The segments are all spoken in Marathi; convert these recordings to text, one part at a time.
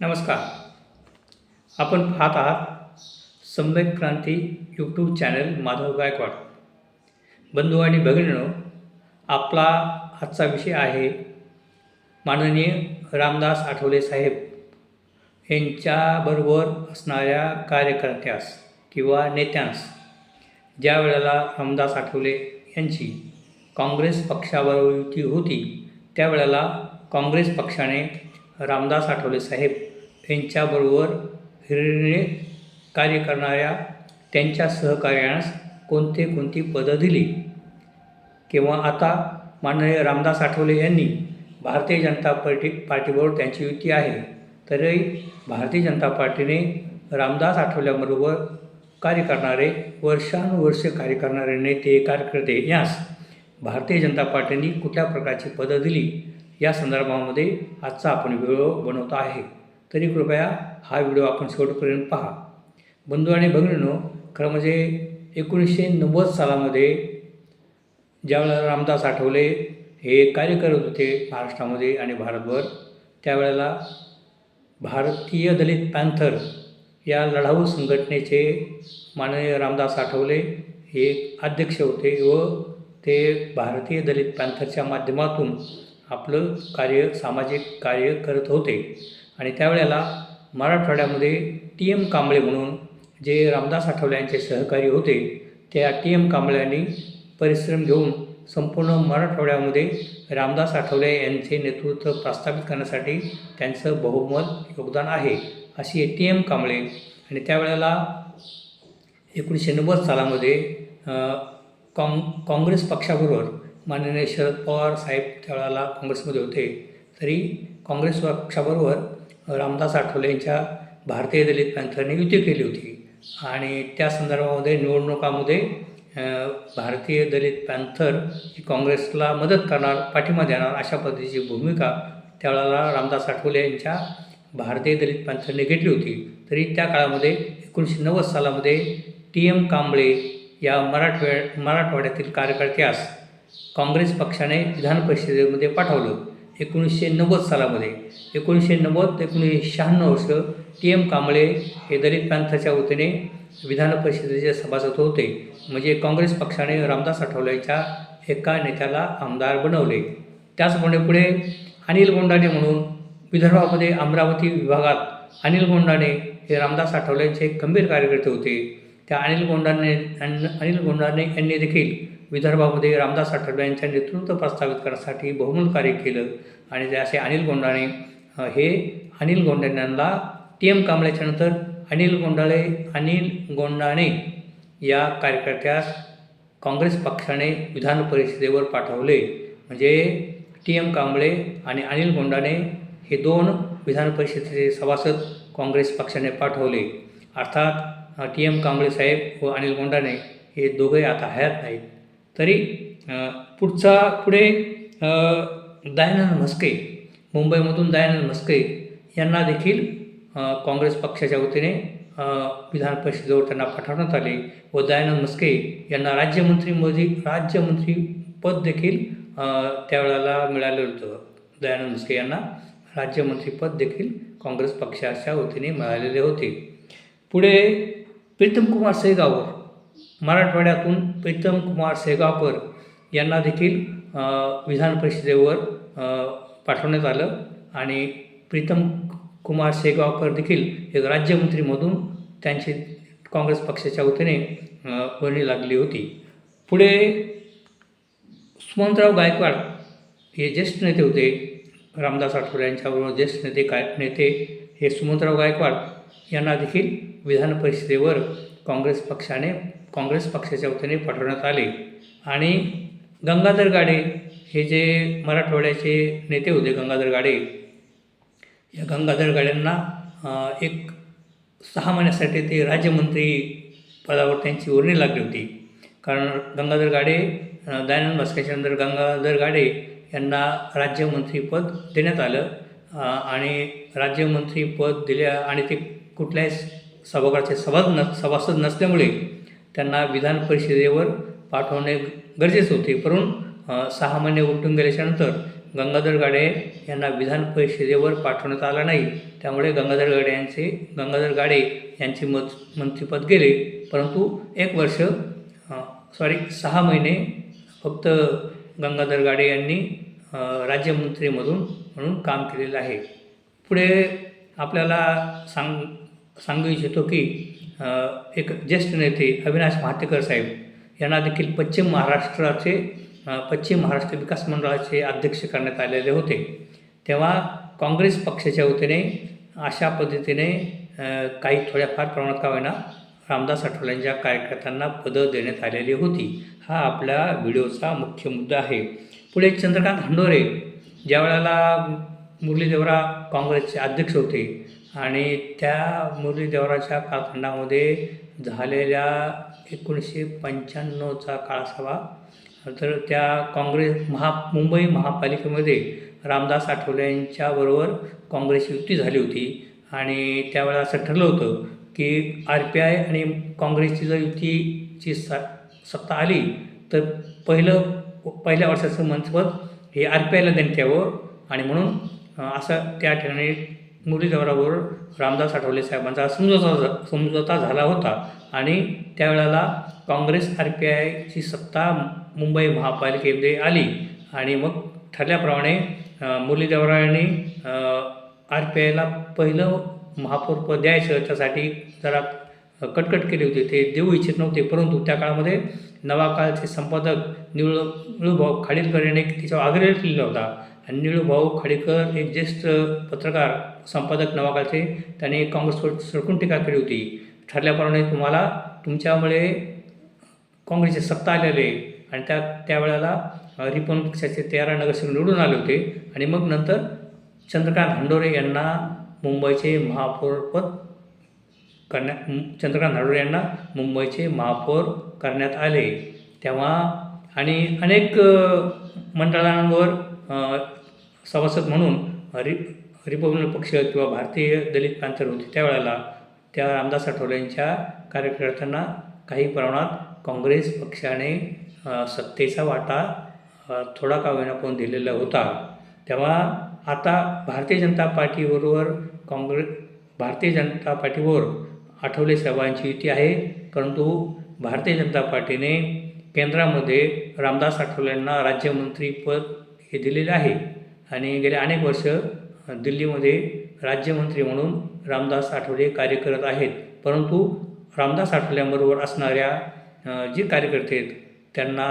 नमस्कार. आपण पाहत आहात सम्यक क्रांती यूट्यूब चॅनल माधव गायकवाड. बंधू आणि भगिनीनो आपला आजचा विषय आहे माननीय रामदास आठवले साहेब यांच्याबरोबर असणाऱ्या कार्यकर्त्यास किंवा नेत्यांस ज्या वेळेला रामदास आठवले यांची काँग्रेस पक्षाबरोबर युती होती त्यावेळेला काँग्रेस पक्षाने रामदास आठवले साहेब त्यांच्याबरोबर हिरिरीने कार्य करणाऱ्या त्यांच्या सहकार्यास कोणते कोणती पदं दिली? किंवा आता माननीय रामदास आठवले यांनी भारतीय जनता पार्टी पार्टीबरोबर त्यांची युती आहे. तरी भारतीय जनता पार्टीने रामदास आठवल्याबरोबर कार्य करणारे वर्षानुवर्ष कार्य करणारे नेते कार्यकर्ते यास भारतीय जनता पार्टीने कुठल्या प्रकारची पदं दिली? या संदर्भामध्ये आजचा आपण व्हिडिओ बनवतो आहे. तरी कृपया हा व्हिडिओ आपण शेवटपर्यंत पहा. बंधू आणि भगिनीनो खरं म्हणजे एकोणीसशे नव्वद सालामध्ये ज्यावेळेला रामदास आठवले हे कार्य करत होते महाराष्ट्रामध्ये आणि भारतभर त्यावेळेला भारतीय दलित पॅन्थर या लढाऊ संघटनेचे माननीय रामदास आठवले हे अध्यक्ष होते व ते भारतीय दलित पॅन्थरच्या माध्यमातून आपलं कार्य सामाजिक कार्य करत होते. आणि त्यावेळेला मराठवाड्यामध्ये टी एम कांबळे म्हणून जे रामदास आठवले यांचे सहकारी होते त्या टी एम कांबळ्यांनी परिश्रम घेऊन संपूर्ण मराठवाड्यामध्ये रामदास आठवले यांचे नेतृत्व प्रस्थापित करण्यासाठी त्यांचं बहुमत योगदान आहे अशी टी एम कांबळे. आणि त्यावेळेला एकोणीसशे नव्वद सालामध्ये काँग काँग्रेस पक्षाबरोबर माननीय शरद पवार साहेब त्यावेळेला काँग्रेसमध्ये होते. तरी काँग्रेस पक्षाबरोबर रामदास आठवले यांच्या भारतीय दलित पॅन्थरने युती केली होती. आणि त्या संदर्भामध्ये निवडणुकामध्ये भारतीय दलित पॅन्थर ही काँग्रेसला मदत करणार पाठिंबा देणार अशा पद्धतीची भूमिका त्यावेळेला रामदास आठवले यांच्या भारतीय दलित पॅन्थरने घेतली होती. तरी त्या काळामध्ये एकोणीसशे नव्वद सालामध्ये टी एम कांबळे या मराठवाड्या मराठवाड्यातील कार्यकर्त्यास काँग्रेस पक्षाने विधान परिषदेमध्ये पाठवलं. एकोणीसशे नव्वद सालामध्ये एकोणीसशे नव्वद ते एकोणीसशे शहाण्णव वर्ष टी एम कांबळे हे दलित प्रांताच्या वतीने विधान परिषदेचे सभासद होते. म्हणजे काँग्रेस पक्षाने रामदास आठवलेच्या एका नेत्याला आमदार बनवले. त्याचप्रमाणे पुढे अनिल गोंडाने म्हणून विदर्भामध्ये अमरावती विभागात अनिल गोंडाने हे रामदास आठवलेंचे गंभीर कार्यकर्ते होते. त्या अनिल गोंडाने अनिल गोंडाने यांनी देखील विदर्भामध्ये रामदास आठवले यांच्या नेतृत्व प्रस्थापित करण्यासाठी बहुमूल कार्य केलं. आणि ते असे अनिल गोंडाणे हे अनिल गोंडाण्यांना टी एम कांबळ्याच्या नंतर अनिल गोंडाळे अनिल गोंडाणे या कार्यकर्त्यास काँग्रेस पक्षाने विधान परिषदेवर पाठवले. म्हणजे टी एम कांबळे आणि अनिल गोंडाणे हे दोन विधान परिषदेचे सभासद काँग्रेस पक्षाने पाठवले. अर्थात टी एम कांबळे साहेब व अनिल गोंडाणे हे दोघे आता हयात नाहीत. तरी पुढचा पुढे दयानंद म्हस्के मुंबईमधून दयानंद म्हस्के यांना देखील काँग्रेस पक्षाच्या वतीने विधान परिषदेवर त्यांना पाठवण्यात आले व दयानंद म्हस्के यांना राज्यमंत्रीमध्ये राज्यमंत्री पद देखील त्यावेळेला मिळालेलं होतं. दयानंद म्हस्के यांना राज्यमंत्रीपद देखील काँग्रेस पक्षाच्या वतीने मिळालेले होते. पुढे प्रीतमकुमार सेगावकर मराठवाड्यातून प्रीतम कुमार सेगावकर यांना देखील विधान परिषदेवर पाठवण्यात आलं. आणि प्रीतम कुमार सेगावकर देखील एक राज्यमंत्रीमधून त्यांची काँग्रेस पक्षाच्या वतीने वर्णी लागली होती. पुढे सुमंतराव गायकवाड हे ज्येष्ठ नेते होते. रामदास आठवले यांच्याबरोबर ज्येष्ठ नेते काय नेते हे सुमंतराव गायकवाड यांना देखील विधान परिषदेवर काँग्रेस पक्षाने काँग्रेस पक्षाच्या वतीने पाठवण्यात आले. आणि गंगाधर गाडे हे जे मराठवाड्याचे नेते होते गंगाधर गाडे या गंगाधर गाड्यांना एक सहा महिन्यासाठी ते राज्यमंत्री पदावर त्यांची उर्णी लागली होती. कारण गंगाधर गाडे दयानंद भास्करच्या नंतर गंगाधर गाडे यांना राज्यमंत्रीपद देण्यात आलं. आणि राज्यमंत्रीपद दिल्या आणि ते कुठल्याही सभागृहाचे सभा न सभासद नसल्यामुळे त्यांना विधान परिषदेवर पाठवणे गरजेचे होते. परंतु सहा महिने उलटून गेल्याच्यानंतर गंगाधर गाडे यांना विधान परिषदेवर पाठवण्यात आला नाही. त्यामुळे गंगाधर गाडे यांचे गंगाधर गाडे यांचे मत मंत्रिपद गेले. परंतु एक वर्ष सॉरी सहा महिने फक्त गंगाधर गाडे यांनी राज्यमंत्रीमधून म्हणून काम केलेलं आहे. पुढे आपल्याला सांग सांगू इच्छितो की एक ज्येष्ठ नेते अविनाश महातेकर साहेब यांना देखील पश्चिम महाराष्ट्राचे पश्चिम महाराष्ट्र विकास मंडळाचे अध्यक्ष करण्यात आलेले होते. तेव्हा काँग्रेस पक्षाच्या वतीने अशा पद्धतीने काही थोड्याफार प्रमाणात का होईना रामदास आठवले यांच्या कार्यकर्त्यांना पदं देण्यात आलेली होती. हा आपल्या व्हिडिओचा मुख्य मुद्दा आहे. पुढे चंद्रकांत हंडोरे ज्या वेळेला मुरलीदेवरा काँग्रेसचे अध्यक्ष होते आणि त्या मुरली देवराच्या कालखंडामध्ये झालेल्या एकोणीसशे पंच्याण्णवचा काळ असावा तर त्या काँग्रेस महा मुंबई महापालिकेमध्ये रामदास आठवले यांच्याबरोबर काँग्रेस युती झाली होती. आणि त्यावेळेला असं ठरलं होतं की आर पी आय आणि काँग्रेसची जर युतीची स सत्ता आली तर पहिलं पहिल्या वर्षाचं मंचपद हे आर पी आयला देण्यात यावं. आणि म्हणून असं त्या ठिकाणी मुरलीधरावर रामदास आठवले साहेबांचा समझोता झा- समझोता झाला होता. आणि त्यावेळेला काँग्रेस आर पी आयची सत्ता मुंबई महापालिकेमध्ये आली. आणि मग ठरल्याप्रमाणे मुरलीधरावांनी आर पी आयला पहिलं महापौरपद द्यायचं. त्यासाठी जरा कटकट केली होती. ते देऊ इच्छित नव्हते. परंतु त्या काळामध्ये नवा काळचे संपादक निळूभाऊ खाडीलकर यांनी तिच्यावर आग्रह केलेला होता. आणि निळूभाऊ खाडीकर एक ज्येष्ठ पत्रकार संपादक नवा त्याने त्यांनी काँग्रेसवर सडकून टीका केली होती. ठरल्याप्रमाणे तुम्हाला तुमच्यामुळे काँग्रेसची सत्ता आलेली आणि त्या त्यावेळेला रिपब्लिक पक्षाचे तेरा नगरसेवक निवडून आले होते. आणि मग नंतर चंद्रकांत हंडोरे यांना मुंबईचे महापौरपद करण्यात चंद्रकांत हंडोरे यांना मुंबईचे महापौर करण्यात आले. तेव्हा आणि अनेक मंडळांवर सभासद म्हणून रि रिपब्लिकन पक्ष किंवा भारतीय दलित पॅंथर होते. त्यावेळेला त्या रामदास आठवले यांच्या कार्यकर्त्यांना काही प्रमाणात काँग्रेस पक्षाने सत्तेचा वाटा थोडा का होईना पण दिलेला होता. तेव्हा आता भारतीय जनता पार्टीबरोबर काँग्रेस भारतीय जनता पार्टीवर आठवले साहेबांची युती आहे. परंतु भारतीय जनता पार्टीने केंद्रामध्ये रामदास आठवलेंना राज्यमंत्रीपद हे दिलेले आहे. आणि गेले अनेक वर्ष दिल्लीमध्ये राज्यमंत्री म्हणून रामदास आठवले कार्य करत आहेत. परंतु रामदास आठवल्यांबरोबर असणाऱ्या जे कार्यकर्ते आहेत त्यांना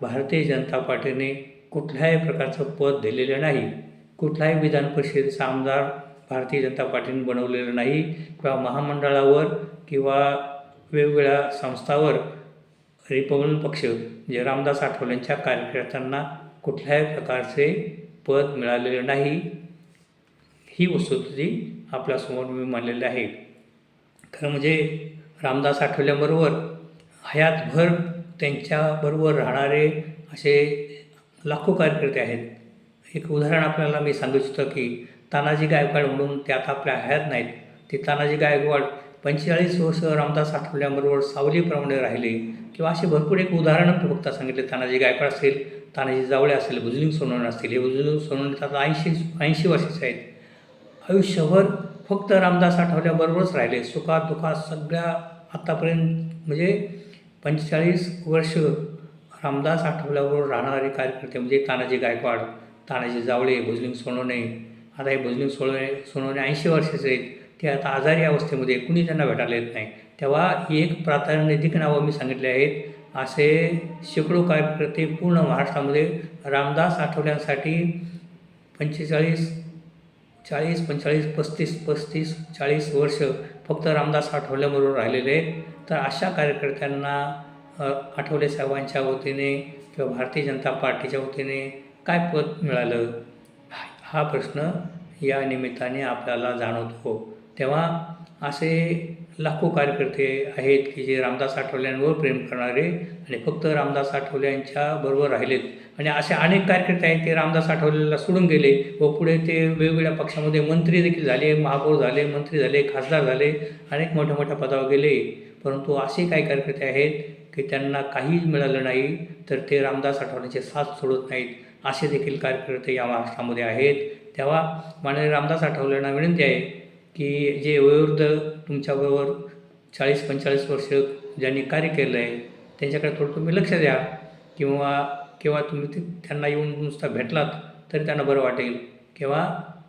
भारतीय जनता पार्टीने कुठल्याही प्रकारचं पद दिलेलं नाही. कुठलाही विधान परिषदेचा आमदार भारतीय जनता पार्टीने बनवलेलं नाही किंवा महामंडळावर किंवा वेगवेगळ्या संस्थावर. रिपब्लिकन पक्ष जे रामदास आठवलेंच्या कार्यकर्त्यांना कुठल्याही प्रकारचे पद मिळालेलं नाही. ही वस्तुस्थिती आपल्यासमोर मी मांडलेली आहे. खरं म्हणजे रामदास आठवल्याबरोबर हयातभर त्यांच्याबरोबर राहणारे असे लाखो कार्यकर्ते आहेत. एक उदाहरण आपल्याला मी सांगू इच्छितो की तानाजी गायकवाड म्हणून ते आता आपल्या हयात नाहीत. ते तानाजी गायकवाड पंचेचाळीस वर्ष रामदास आठवल्याबरोबर सावलीप्रमाणे राहिले किंवा असे भरपूर एक उदाहरणं मी फक्त सांगितले तानाजी गायकवाड असेल तानाजी जावळे असेल भुजलिंग सोनवणे असतील. हे भुजलिंग सोनवणे आता ऐंशी ऐंशी वर्षाचे आहेत. आयुष्यभर फक्त रामदास आठवल्याबरोबरच राहिले. सुखात दुखात सगळ्या आत्तापर्यंत म्हणजे पंचेचाळीस वर्ष रामदास आठवल्याबरोबर राहणारे कार्यकर्ते म्हणजे तानाजी गायकवाड तानाजी जावळे भुजलिंग सोनवणे. आता हे भुजलिंग सोनवणे सोनवणे ऐंशी वर्षाचे आहेत. ते आता आजारी अवस्थेमध्ये कुणी त्यांना भेटायला येत नाही. तेव्हा एक एक प्राधान्यधिक नावं मी सांगितले आहेत. असे शेकडो कार्यकर्ते पूर्ण महाराष्ट्रामध्ये रामदास आठवल्यांसाठी पंचेचाळीस चाळीस पंचेचाळीस पस्तीस पस्तीस चाळीस वर्ष फक्त रामदास आठवल्याबरोबर राहिलेले. तर अशा कार्यकर्त्यांना आठवले साहेबांच्या वतीने किंवा भारतीय जनता पार्टीच्या वतीने काय पद मिळालं? हा- हा प्रश्न या निमित्ताने आपल्याला जाणवतो. तेव्हा असे लाखो कार्यकर्ते आहेत की जे रामदास आठवल्यांवर प्रेम करणारे आणि फक्त रामदास आठवल्यांच्या बरोबर राहिलेत. आणि असे अनेक कार्यकर्ते आहेत ते रामदास आठवलेला सोडून गेले व पुढे ते वेगवेगळ्या पक्षामध्ये मंत्री देखील झाले महापौर झाले मंत्री झाले खासदार झाले अनेक मोठ्या मोठ्या पदावर गेले. परंतु असे काही कार्यकर्ते आहेत की त्यांना काहीच मिळालं नाही तर ते रामदास आठवलेचे साथ सोडत नाहीत. असे देखील कार्यकर्ते या महाराष्ट्रामध्ये आहेत. तेव्हा माननीय रामदास आठवलेंना विनंती आहे की जे वयोवृद्ध तुमच्याबरोबर चाळीस पंचेचाळीस वर्ष ज्यांनी कार्य केलं आहे त्यांच्याकडे थोडं तुम्ही लक्ष द्या. किंवा किंवा तुम्ही ते त्यांना येऊन नुसता भेटलात तरी त्यांना बरं वाटेल. किंवा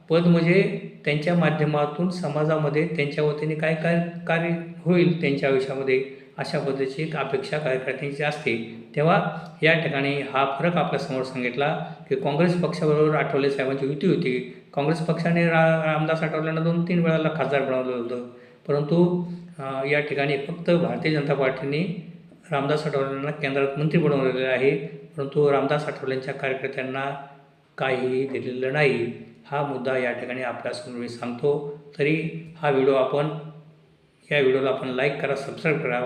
पद म्हणजे त्यांच्या माध्यमातून समाजामध्ये त्यांच्या वतीने काय काय कार्य होईल त्यांच्या आयुष्यामध्ये अशा पद्धतीची एक अपेक्षा कार्यकर्त्यांची असते. तेव्हा या ठिकाणी हा फरक आपल्यासमोर सांगितला की काँग्रेस पक्षाबरोबर आठवले साहेबांची युती होती. काँग्रेस पक्षाने रा रामदास आठवलेंना दोन तीन वेळाला खासदार बनवलं होतं. परंतु या ठिकाणी फक्त भारतीय जनता पार्टीने रामदास आठवलेंना केंद्रात मंत्री बनवलेले आहे. परंतु रामदास आठवलेंच्या कार्यकर्त्यांना काहीही दिलेलं नाही. हा मुद्दा या ठिकाणी आपल्यासमोर मी सांगतो. तरी हा व्हिडिओ आपण या व्हिडिओला आपण लाईक करा सबस्क्राईब करा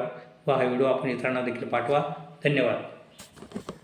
व हा व्हिडिओ आपण इतरांना देखील पाठवा. धन्यवाद.